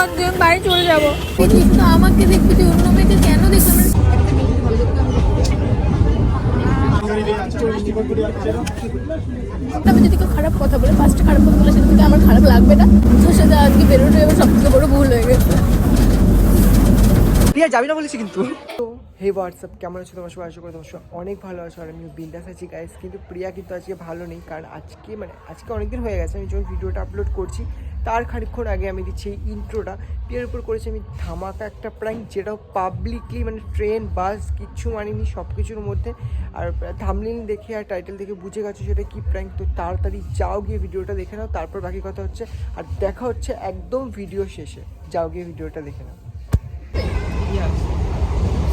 ঘর দিয়ে বাড়ি চলে যাব। শুধু আমাকে দেখবি তুই অন্য মেয়েকে কেন দেখবি আমি যদি কেউ খারাপ কথা বলে পাঁচটা খারাপ কথা বলে সেটা থেকে আমার খারাপ লাগবে না। তোর সাথে আজকে এবার সব থেকে বড় ভুল হয়ে গেছে। প্রিয়া যাবি না বলেছি কিন্তু। হে হোয়াটসঅ্যাপ কেমন আছো? তোমার সবাই আশা করি তোমার সবাই অনেক ভালো আছো আর আমি বিন্দাস আছি গাইস কিন্তু প্রিয়া কিন্তু আজকে ভালো নেই কারণ আজকে মানে আজকে অনেকদিন হয়ে গেছে আমি যখন ভিডিওটা আপলোড করছি তার খানিকক্ষণ আগে আমি দিচ্ছি এই ইন্ট্রোটা প্রিয়ার উপর করেছি আমি ধামাকা একটা প্র্যাঙ্ক যেটাও পাবলিকলি মানে ট্রেন বাস কিচ্ছু মানিনি সব কিছুর মধ্যে। আর থামলিন দেখে আর টাইটেল দেখে বুঝে গেছো সেটা কি প্র্যাঙ্ক তো তাড়াতাড়ি যাও গিয়ে ভিডিওটা দেখে নাও তারপর বাকি কথা হচ্ছে। আর দেখা হচ্ছে একদম ভিডিও শেষে। যাও গিয়ে ভিডিওটা দেখে নাও।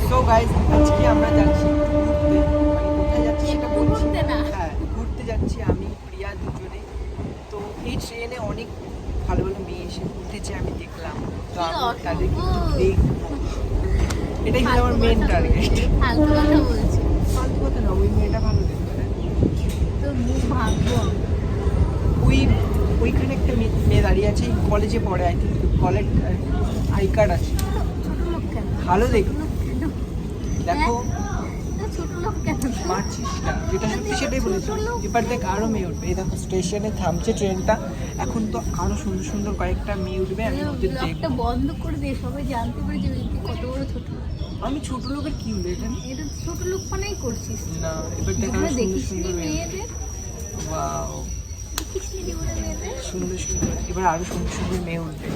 সো গাইজ আজকে আমরা যাচ্ছি ঘুরতে। মানে কোথায় যাচ্ছি সেটা বলছি। হ্যাঁ ঘুরতে যাচ্ছি আমি প্রিয়া দুজনে। তো এই ট্রেনে অনেক ভালো ভালো মেয়ে এসে ঘুরতেছে আমি দেখলাম। তো আমি দেখব এটাই ছিল আমার মেন টার্গেট ফালতু কথা বলছি। ফালতু কথা না ওই মেয়েটা ভালো দেখতে তো ওই ওইখানে একটা মেয়ে দাঁড়িয়ে আছে কলেজে পড়ে I think college I card আছে। ভালো দেখতে। দেখো মারছিস কেন? যেটা সত্যি সেটাই বলেছি এবার দেখ আরও মেয়ে উঠবে। এই দেখো স্টেশনে থামছে ট্রেনটা। এখন তো আরও সুন্দর সুন্দর কয়েকটা মেয়ে উঠবে আমি ওদের দেখব। বন্ধ করে দিয়ে সবাই জানতে পারে যে কত বড় ছোট আমি ছোট লোকের কি হলো এটা? এটা ছোট লোক মানেই করছিস। না এবার দেখ আরও সুন্দর দেখিস সুন্দর মেয়ে ওয়াও দেখিস নি জীবনে মেয়েদের সুন্দর সুন্দর। এবার আরও সুন্দর সুন্দর মেয়ে উঠবে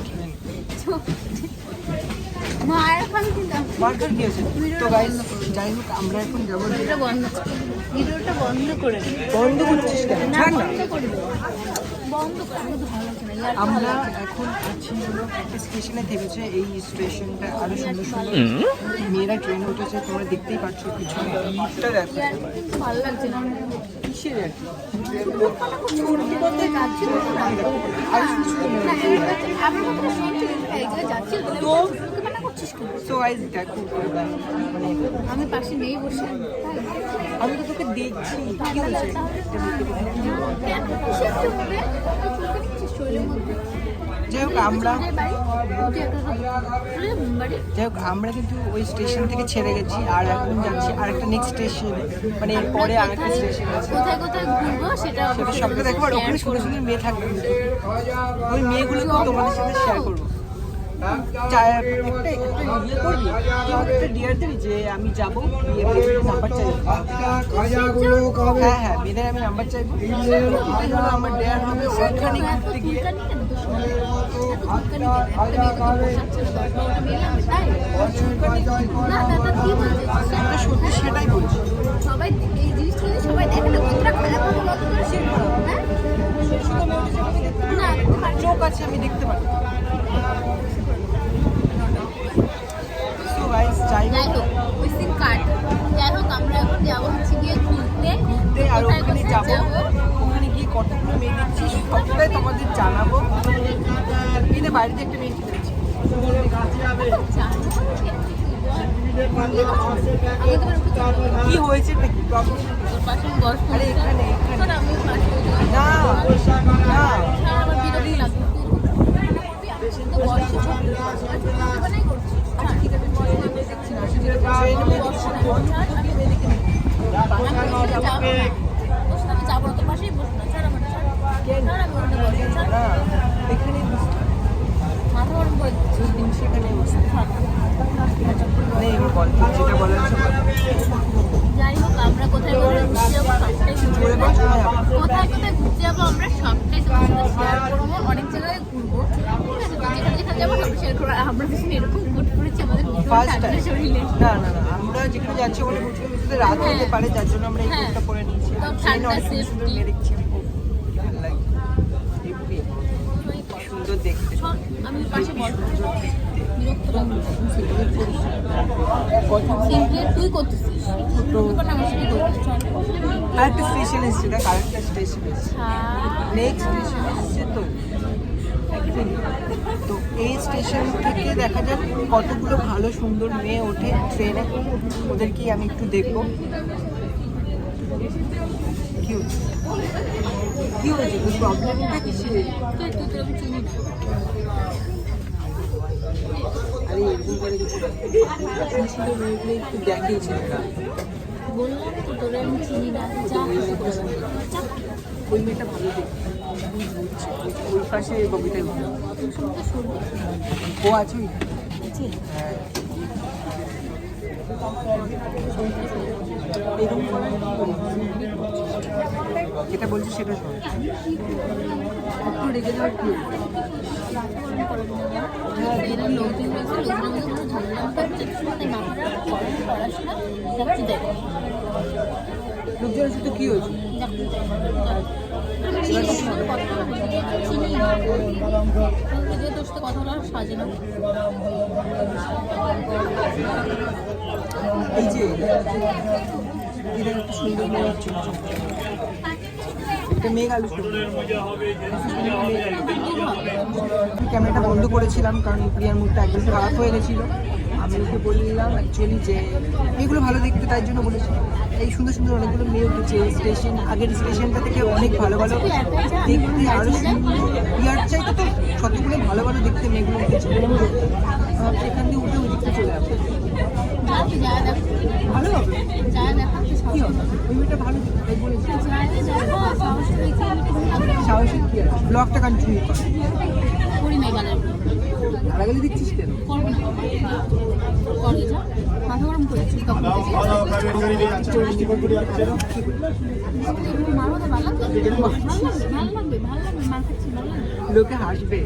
মার্কার কি আছে? তো যাই হোক আমরা এখন যাব ভিডিওটা বন্ধ ভিডিওটা বন্ধ করে বন্ধ করছিস কেন? না ছাড় না বন্ধ করে দে। বন্ধ করে আমার। এখন আছি হলো একটা স্টেশনে থেমেছে এই স্টেশনটা আরও সুন্দর সুন্দর। মেয়েরা ট্রেনে উঠেছে তোমরা দেখতেই পাচ্ছ পিছনে। দেখো। ভালো লাগছে না। আমি পাশে নেই বসে। আমি তো তোকে দেখছি। কি হয়েছে? যাই হোক আমরা একটা? যাই হোক আমরা কিন্তু ওই স্টেশন থেকে ছেড়ে গেছি আর এখন যাচ্ছি আরেকটা নেক্সট স্টেশনে মানে পরে আরেকটা স্টেশন আছে কোথায় কোথায় ঘুরবো সেটা সেটা সবটা দেখব আর ওখানে সুন্দর সুন্দর মেয়ে থাকবে। ওই মেয়েগুলোকে তোমাদের সাথে শেয়ার করব। একটা একটা ইয়ে একটা যে আমি যাব নাম্বার চাইব। হ্যাঁ হ্যাঁ মেয়েদের আমি নাম্বার চাইব। আমার ডেয়ার হবে ওইখানে ঘুরতে গিয়ে। সেটাই বলছি সবাই এই জিনিসটা সবাই দেখে না কতটা খারাপ হবে কত করে শেয়ার হ্যাঁ চোখ আছে আমি দেখতে পারি যাই হোক আমরা এখন যাব হচ্ছে গিয়ে ঘুরতে। আর ওখানে যাব? কতগুলো মেয়ে দেখছি, সবটাই তোমাদের জানাব। মেয়েদের বাড়িতে একটা মেয়ে কি হয়েছে এটা কি? প্রবলেম? আরে এখানে এখানে। না না। ট্রেনে দেখছি না এখানে মাথা গরম করে দিচ্ছি। দুই দিন সেখানে বসে মানে এবার বল তুই যেটা বলার আছে বল। যাই হোক আমরা কোথায় কোথায় ঘুরতে যাব সবটাই জোরে বল শোনা যাবে না। কোথায় কোথায় ঘুরতে যাব আমরা সবটাই তোমার সাথে শেয়ার করব অনেক জায়গায় ঘুরবো ঠিক আছে তো যেখানে যেখানে যাব সব শেয়ার করব আর আমরা ভীষণ এরকম হুট করেছি আমাদের ভীষণ ফার্স্ট ঠান্ডা শরীরে। না না না আমরা যেখানে যাচ্ছি ওখানে ঘুরতে ঘুরতে রাত হতে পারে যার জন্য আমরা এই হ্যাঁ। কোটটা পরে নিয়েছি। ট্রেনে অনেক সুন্দর সুন্দর লাগে সুন্দর দেখতে। আমি পাশে তুই করতেছিস? আরেকটা স্টেশন এসছে দেখ আরেকটা স্টেশন এসছে। নেক্সট স্টেশন এসছে তো। তো এই স্টেশন থেকে দেখা যাক কতগুলো ভালো সুন্দর মেয়ে ওঠে ট্রেনে। ওদেরকেই আমি একটু দেখব। কি কি হয়েছে? প্রবলেমটা এরকম করে কিছু একটু দেখেই বললাম তো তোরে আমি চিনি না যা খুশি করে বল। যা। ওই মেয়েটা ভালো বুঝছে ওই পাশে ববিতাই। ও আছে? হ্যাঁ। যেটা বলছি সেটা শোন। একটু রেগে যাওয়ার কি। লোকজনের সাথে কি হয়েছে? এই যে সুন্দর মেঘ আলু ক্যামেরাটা বন্ধ করেছিলাম কারণ প্রিয়ার মুখটা একদম খারাপ হয়ে গেছিল। আমি ওকে বললাম অ্যাকচুয়ালি যে মেয়েগুলো ভালো দেখতে, তাই জন্য বলেছি। এই সুন্দর সুন্দর অনেকগুলো মেয়ে উঠেছে স্টেশন আগের স্টেশনটা থেকে অনেক ভালো ভালো দেখতে সুন্দর। প্রিয়ার চাইতে তো সবগুলো ভালো ভালো দেখতে মেয়েগুলো উঠেছে। এখান দিয়ে উঠে ওই চলে দেখ। ভালো? হবে কি হবে? ওই ভালো দেখতে বলেছি। যা করে কি আমি একটু ভালো সাহসিক কি আছে ব্লগটা কন্টিনিউ কর। করি মেঘালয় গালাগালি দিচ্ছিস কেন? করব না করবি যা মাথা গরম করেছিস তখন মারো তো ভালো লাগবে ভালো লাগবে ভালো লাগবে মার খাচ্ছি ভালো লাগবে লোকে হাসবে।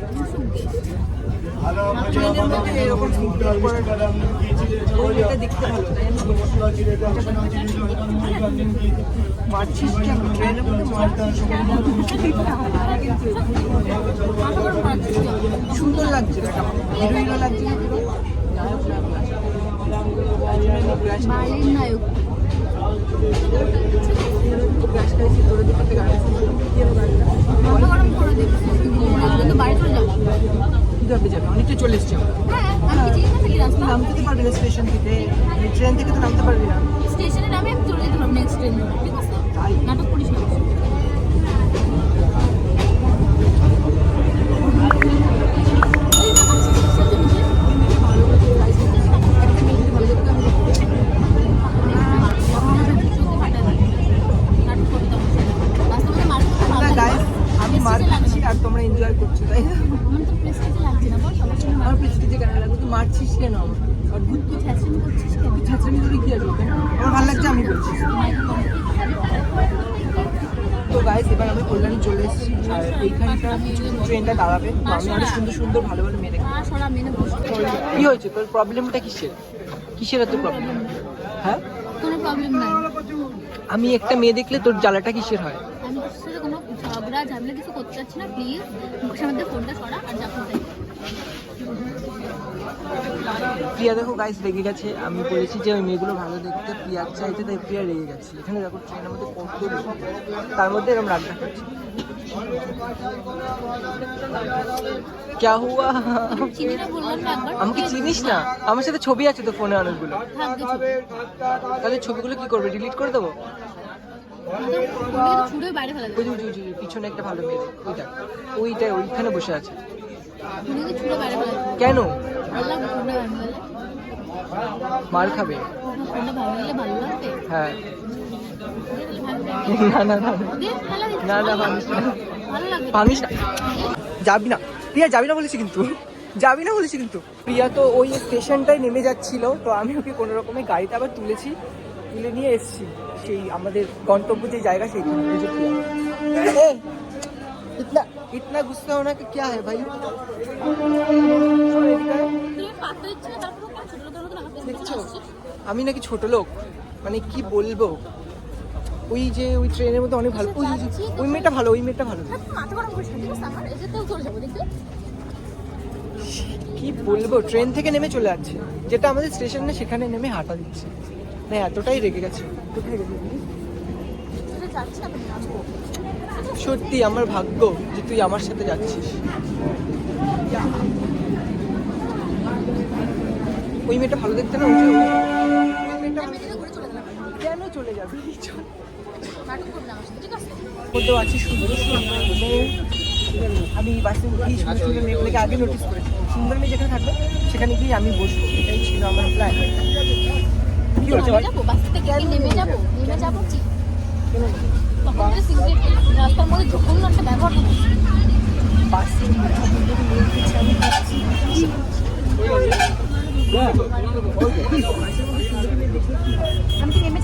সুন্দর লাগছে না হিরো হিরো লাগছে না নায়ক। নায়ক এসে তোরে দিকে গাড়ি গরম করে চলে যাব যাবে? অনেকটা চলে এসছে হ্যাঁ রাস্তা নামতে পারবি না স্টেশন থেকে। ট্রেন থেকে তো নামতে পারবি না। স্টেশনে নামে আমি চলে যেতাম নেক্সট ট্রেন ঠিক আছে? তাই? নাটক করিস না এইখানটা ট্রেনটা দাঁড়াবে। আমি অনেক সুন্দর সুন্দর ভালো ভালো মেয়ে দেখি কি হয়েছে? তোর প্রবলেমটা কিসের? কিসের এত প্রবলেম হ্যাঁ? কোনো প্রবলেম নাই। আমি একটা মেয়ে দেখলে তোর জ্বালাটা কিসের হয়? আমি তোর সাথে কোনো ঝগড়া ঝামেলা কিছু করতে চাচ্ছি না প্লিজ মুখের মধ্যে ফোনটা সরা আর যা করতে। প্রিয়া দেখো গাইস রেগে গেছে। আমি বলেছি যে ওই মেয়েগুলো ভালো দেখতে প্রিয়ার চাইতে তাই প্রিয়া রেগে গেছে। এখানে দেখো ট্রেনের মধ্যে কত তার মধ্যে এরকম রাগ দেখাচ্ছে ক্যা হুয়া আমাকে চিনিস না। আমার সাথে ছবি আছে তো ফোনে অনেকগুলো। তাহলে ছবিগুলো কি করবে? ডিলিট করে দেবো? পিছনে একটা ভালো মেয়ে। ওইটা। ওইটা ওইখানে বসে আছে। কেন? মার খাবে। হ্যাঁ। না না না। না যাবি না। প্রিয়া, যাবি না বলেছি কিন্তু। যাবি না বলেছি কিন্তু। প্রিয়া তো ওই স্টেশনটায় নেমে যাচ্ছিল, তো আমি ওকে কোনো রকমে গাড়িতে আবার তুলেছি, তুলে নিয়ে এসেছি। সেই আমাদের গন্তব্য যে জায়গা সেই इतना इतना गुस्सा होना का क्या है भाई আমি নাকি ছোট লোক। মানে কি বলব? ওই যে ওই ট্রেনের মধ্যে অনেক ভালো ওই ওই- মেয়েটা ভালো, ওই মেয়েটা ভালো। কি বলব? ট্রেন থেকে নেমে চলে যাচ্ছে। যেটা আমাদের স্টেশনে সেখানে নেমে হাঁটা দিচ্ছে। না, এতটাই রেগে গেছে। সত্যি, আমার ভাগ্য যে তুই আমার সাথে যাচ্ছিস। ওই মেয়েটা ভালো দেখতে না? ওই কেন চলে যাবে? ঠিক আছে সুন্দর সুন্দর মেয়ে আমি বাসে উঠি সুন্দর সুন্দর মেয়েগুলোকে আগে নোটিস করেছি সুন্দরী যেখানে থাকবে সেখানে গিয়ে আমি বসবো। এটাই ছিল আমার প্ল্যান কি হচ্ছে ভাই নেমে যাব নেমে যাব কি? কেন তখন তো সিগারেট রাস্তার মধ্যে যখন একটা ব্যবহার করছিস বাসে আমি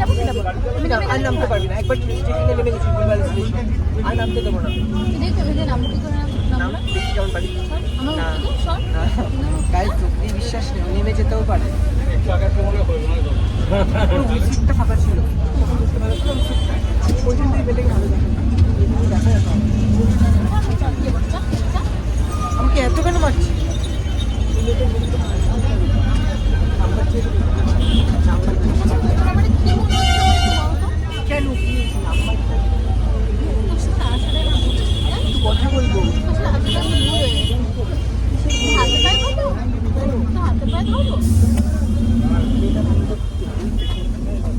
আমি কি যাব আমি না, আর নামতে পারবি না। একবার স্টেশনে নেমে গেছি ভুলভাল স্টেশন আর নামতে দেবো না। দেখ তো ভেবে নামবো কি করে নাম দেখি কেমন পারি আমার না। শোন। বিশ্বাস নেই নেমে যেতেও পারে। সিটটা ফাঁকা ছিল। ওইখান থেকে বেটে ভালো দেখা। আমাকে এত কেন মারছি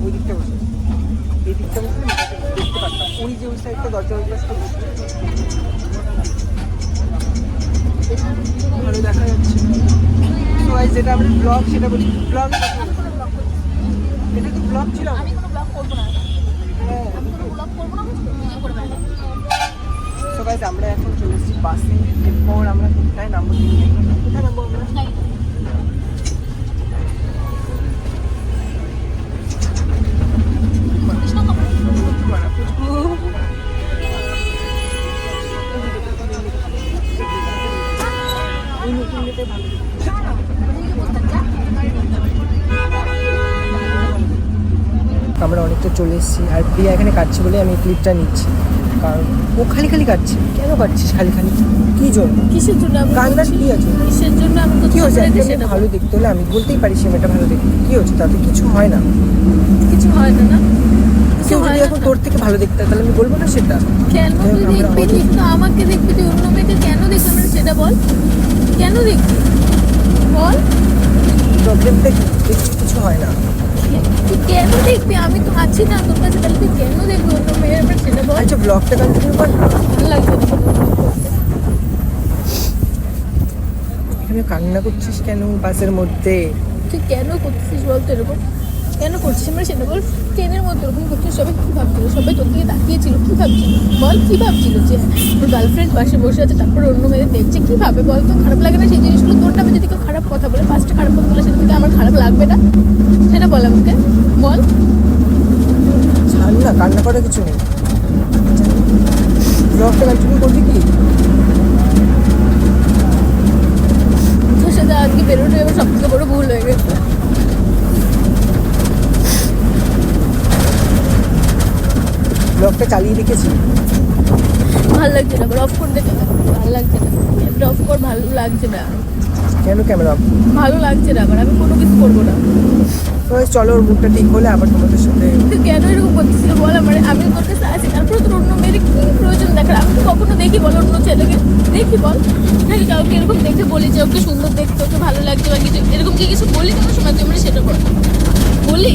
ওই দিকটা বসে। এই দিকটা বসে দেখতে পারতাম ওই যে ওই সাইডটা দরজা ওই পাশটা যেটা আমরা ব্লগ সেটা বলি ব্লগ এটা তো ব্লগ ছিল? আমি কোনো ব্লগ করব না। হ্যাঁ। আমি কোনো ব্লগ করব না নিজে করে বেড়াবো সো গাইস আমরা এখন চলে এসেছি বাসে এরপর আমরা কোথায় নামবো কোথায় নামবো আমরা? চলে এসেছি। আর প্রিয়া এখানে কাটছে বলে আমি ক্লিপটা নিচ্ছি। কারণ ও খালি খালি কাটছে। কেন কাটছিস খালি খালি? কি জন্য? কিসের জন্য আমি কান্নার কি আছে? কিসের জন্য আমি কি হয়েছে? মেয়ে ভালো দেখতে হলে আমি বলতেই পারি সে মেয়েটা ভালো দেখতে। কি হচ্ছে? তাতে কিছু হয় না। কিছু হয় না না। কেউ যদি এখন তোর থেকে ভালো দেখতে তাহলে আমি বলব না সেটা? কেন দেখবি আমাকে দেখবি তুই অন্য মেয়েকে কেন দেখবি? মানে সেটা বল। কেন দেখবি? বল। প্রবলেমটা কিছু হয় না। কেন দেখবি? আমি তো আছি না তোর কাছে তাহলে তুই কেন দেখবি? অন্য মেয়ের মানে ছেলে বল। আচ্ছা ব্লগটা কন্টিনিউ কর। ভালো লাগছে। এখানে কান্না করছিস কেন বাসের মধ্যে? তুই কেন করছিস বল তো এরকম? কেন করছিস মানে সেটা বল। ট্রেনের মতো এরকম করছিস, সবাই কী ভাবছিল? সবাই তোর দিকে তাকিয়েছিল, কী ভাবছিল? বল, কী ভাবছিল যে তোর গার্লফ্রেন্ড পাশে বসে আছে, তারপর অন্য মেয়েদের দেখছে, কী ভাবে? বল তো, খারাপ লাগে না সেই জিনিসগুলো? তোর নামে যদি কেউ খারাপ কথা বলে পাঁচটা খারাপ কথা বলে, সেটা আমার খারাপ লাগবে না। সেটা বল আমাকে। বল। না, কান্না করার কিছু নেই। ব্লগটা করবি কি তোর সাথে আজকে বেরোনো এবার সব থেকে বড় ভুল হয়ে গেছে ব্লগটা চালিয়ে রেখেছি ভালো লাগছে না অফ করে দেখে ভালো লাগছে না অফ কর ভালো লাগছে না। কেন ক্যামেরা ভালো লাগছে না আবার আমি কোনো কিছু করব না। তো চলো ওর মুখটা ঠিক হলে আবার তোমাদের সাথে কেন এরকম করছিস? বল আমার আমি তোর কাছে আছি। তারপরে তোর অন্য মেয়ের কি প্রয়োজন দেখার? আমি তো কখনো দেখি বল অন্য ছেলেকে দেখি বল। নাকি কাউকে এরকম দেখে বলি যে ওকে সুন্দর দেখতে ওকে ভালো লাগছে বা কিছু এরকম কি কিছু বলি কোনো সময়? তুই মানে সেটা বল। বলি?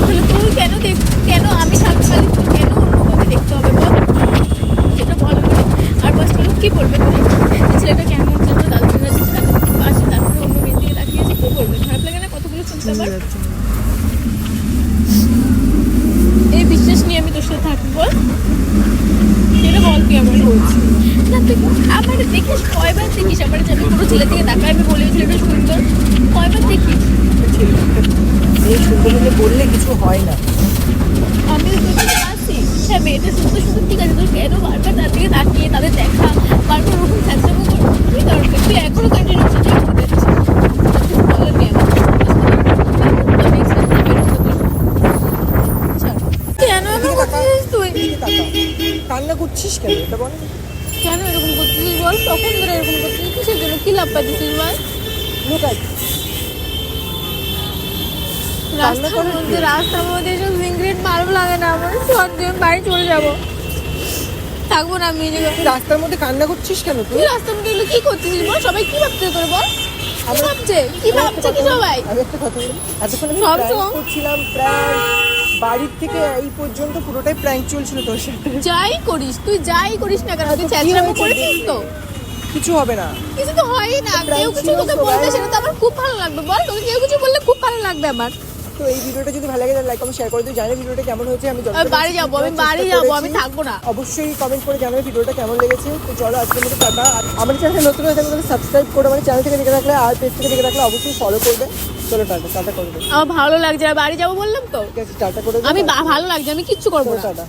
তাহলে তুই কেন দেখ কেন আমি থাকতে পারি কেন অন্য কাউকে দেখতে হবে বল? সেটা বল। আর লোক কি বলবে? যে ছেলেটা কেমন গার্লফ্রেন্ড আছে তার পাশে তারপরে অন্য মেয়ের দিকে তাকিয়েছে কি বলবে খারাপ লাগে না কতগুলো শুনতে পার এই বিশ্বাস নিয়ে আমি তোর সাথে থাকব। বল সেটা তুই আমার বলছি না তুই আমার দেখিস কয়বার দেখিস আমার যে আমি কোনো ছেলে থেকে তাকাই আমি বলি ছেলেটা সুন্দর। কয়বার দেখিস? এই সুন্দর বললে কিছু হয় না। আমি আসি হ্যাঁ মেয়েটা সুন্দর সুন্দর ঠিক আছে তোর কেন বারবার তার দিকে তাকিয়ে তাদের দেখা? বারবার ওরকম চ্যাচামো করব দরকার। তুই এখনও কন্টিনিউ করে এমন করছিস কান্না কেন? এটা বল। কেন এরকম করছিস বল? তখন ধরে এরকম করছিস? কিসের জন্য? কি লাভ পাচ্ছিস বল? লোকাই। রাস্তার মধ্যে রাস্তার মধ্যে এসব সিগারেট ভালো লাগে না। আমার বাড়ি চলে যাব। থাকব না আমি এই রাস্তার মধ্যে কান্না করছিস কেন তুই? তুই রাস্তার মধ্যে এগুলো কি করছিস বল? সবাই কি ভাবছে তোর বল? কি ভাবছে? কি ভাবছে কি সবাই? আমি একটা কথা বলি। এতক্ষণ আমি সব করছিলাম প্র্যাঙ্ক বাড়ির থেকে এই পর্যন্ত পুরোটাই প্র্যাঙ্ক চলছিল তোর সাথে। যাই করিস তুই যাই করিস না কেন? তুই তো কি চ্যাচড়ামো করেছিস তো? কিছু হবে না। কিছু তো হয়ই না। কেউ কিছু তোকে তো, বলবে ভাই। সেটা তো আমার খুব ভালো লাগবে। বল তোকে কেউ কিছু বললে খুব ভালো লাগবে আমার। তো এই ভিডিওটা যদি ভালো লাগে তাহলে লাইক কমেন্ট শেয়ার করে দিও। জানি ভিডিওটা কেমন হয়েছে আমি বাড়ি যাব, আমি বাড়ি যাব, আমি থাকব না। অবশ্যই কমেন্ট করে জানাবে ভিডিওটা কেমন লেগেছে। তো চলো আজকের মতো টাটা। আমার চ্যানেলে নতুন হয়ে থাকলে সাবস্ক্রাইব করে আমার চ্যানেল থেকে দেখে রাখলে আর পেজ থেকে দেখে রাখলে অবশ্যই ফলো করবে। চলো টাটা টাটা করে দেবে আমার ভালো লাগছে বাড়ি যাব বললাম তো। ঠিক আছে টাটা করে আমি ভালো লাগছে আমি কিচ্ছু করব না। টাটা।